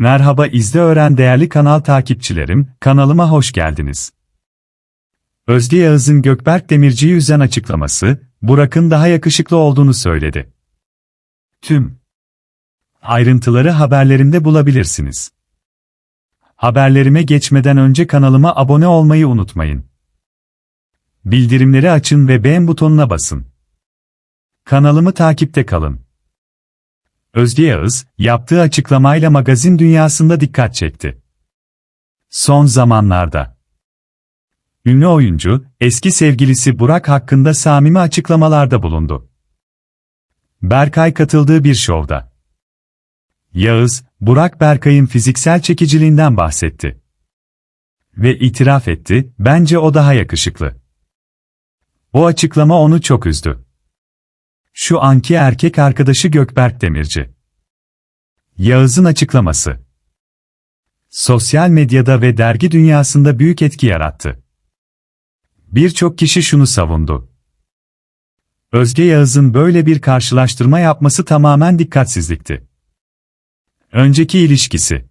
Merhaba izle öğren değerli kanal takipçilerim, kanalıma hoş geldiniz. Özge Yağız'ın Gökberk Demirci'yi üzen açıklaması, Burak'ın daha yakışıklı olduğunu söyledi. Tüm ayrıntıları haberlerimde bulabilirsiniz. Haberlerime geçmeden önce kanalıma abone olmayı unutmayın. Bildirimleri açın ve beğen butonuna basın. Kanalımı takipte kalın. Özge Yağız, yaptığı açıklamayla magazin dünyasında dikkat çekti. Son zamanlarda ünlü oyuncu, eski sevgilisi Burak hakkında samimi açıklamalarda bulundu. Berkay katıldığı bir şovda. Yağız, Burak Berkay'ın fiziksel çekiciliğinden bahsetti. Ve itiraf etti, bence o daha yakışıklı. O açıklama onu çok üzdü. Şu anki erkek arkadaşı Gökberk Demirci. Yağız'ın açıklaması. Sosyal medyada ve dergi dünyasında büyük etki yarattı. Birçok kişi şunu savundu. Özge Yağız'ın böyle bir karşılaştırma yapması tamamen dikkatsizlikti. Önceki ilişkisi.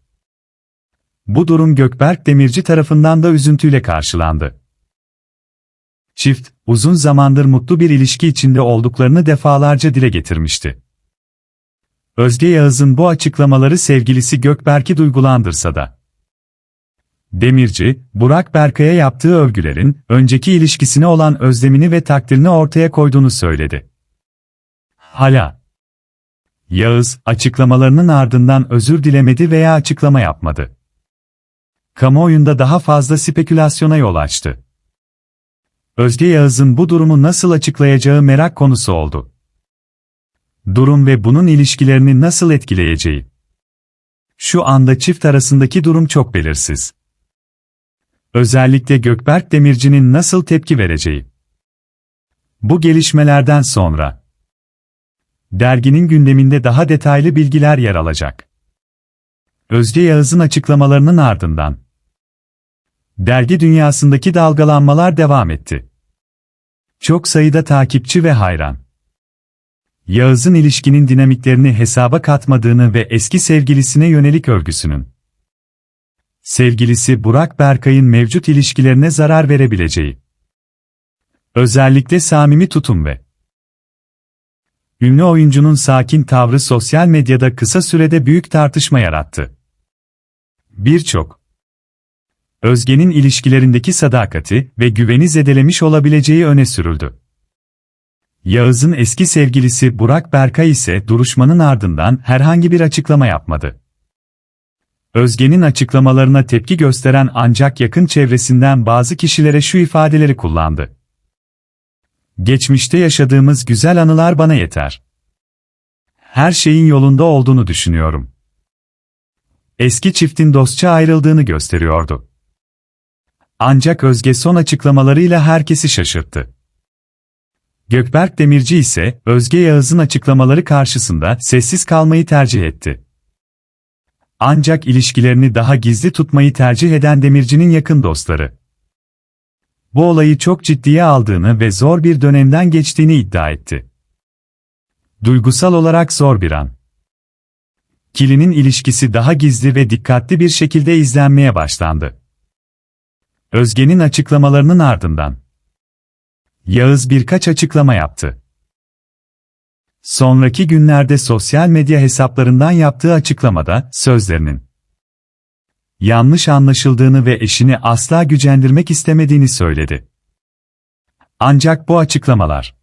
Bu durum Gökberk Demirci tarafından da üzüntüyle karşılandı. Çift, uzun zamandır mutlu bir ilişki içinde olduklarını defalarca dile getirmişti. Özge Yağız'ın bu açıklamaları sevgilisi Gökberk'i duygulandırsa da. Demirci, Burak Berkay'a yaptığı övgülerin, önceki ilişkisine olan özlemini ve takdirini ortaya koyduğunu söyledi. Hala. Yağız, açıklamalarının ardından özür dilemedi veya açıklama yapmadı. Kamuoyunda daha fazla spekülasyona yol açtı. Özge Yağız'ın bu durumu nasıl açıklayacağı merak konusu oldu. Durum ve bunun ilişkilerini nasıl etkileyeceği. Şu anda çift arasındaki durum çok belirsiz. Özellikle Gökberk Demirci'nin nasıl tepki vereceği. Bu gelişmelerden sonra derginin gündeminde daha detaylı bilgiler yer alacak. Özge Yağız'ın açıklamalarının ardından dergi dünyasındaki dalgalanmalar devam etti. Çok sayıda takipçi ve hayran. Yağız'ın ilişkinin dinamiklerini hesaba katmadığını ve eski sevgilisine yönelik övgüsünün. Sevgilisi Burak Berkay'ın mevcut ilişkilerine zarar verebileceği. Özellikle samimi tutum ve ünlü oyuncunun sakin tavrı sosyal medyada kısa sürede büyük tartışma yarattı. Birçok Özge'nin ilişkilerindeki sadakati ve güveni zedelemiş olabileceği öne sürüldü. Yağız'ın eski sevgilisi Burak Berkay ise duruşmanın ardından herhangi bir açıklama yapmadı. Özge'nin açıklamalarına tepki gösteren ancak yakın çevresinden bazı kişilere şu ifadeleri kullandı. Geçmişte yaşadığımız güzel anılar bana yeter. Her şeyin yolunda olduğunu düşünüyorum. Eski çiftin dostça ayrıldığını gösteriyordu. Ancak Özge son açıklamalarıyla herkesi şaşırttı. Gökberk Demirci ise Özge Yağız'ın açıklamaları karşısında sessiz kalmayı tercih etti. Ancak ilişkilerini daha gizli tutmayı tercih eden Demirci'nin yakın dostları bu olayı çok ciddiye aldığını ve zor bir dönemden geçtiğini iddia etti. Duygusal olarak zor bir an. Kili'nin ilişkisi daha gizli ve dikkatli bir şekilde izlenmeye başlandı. Özge'nin açıklamalarının ardından Yağız birkaç açıklama yaptı. Sonraki günlerde sosyal medya hesaplarından yaptığı açıklamada sözlerinin yanlış anlaşıldığını ve eşini asla gücendirmek istemediğini söyledi. Ancak bu açıklamalar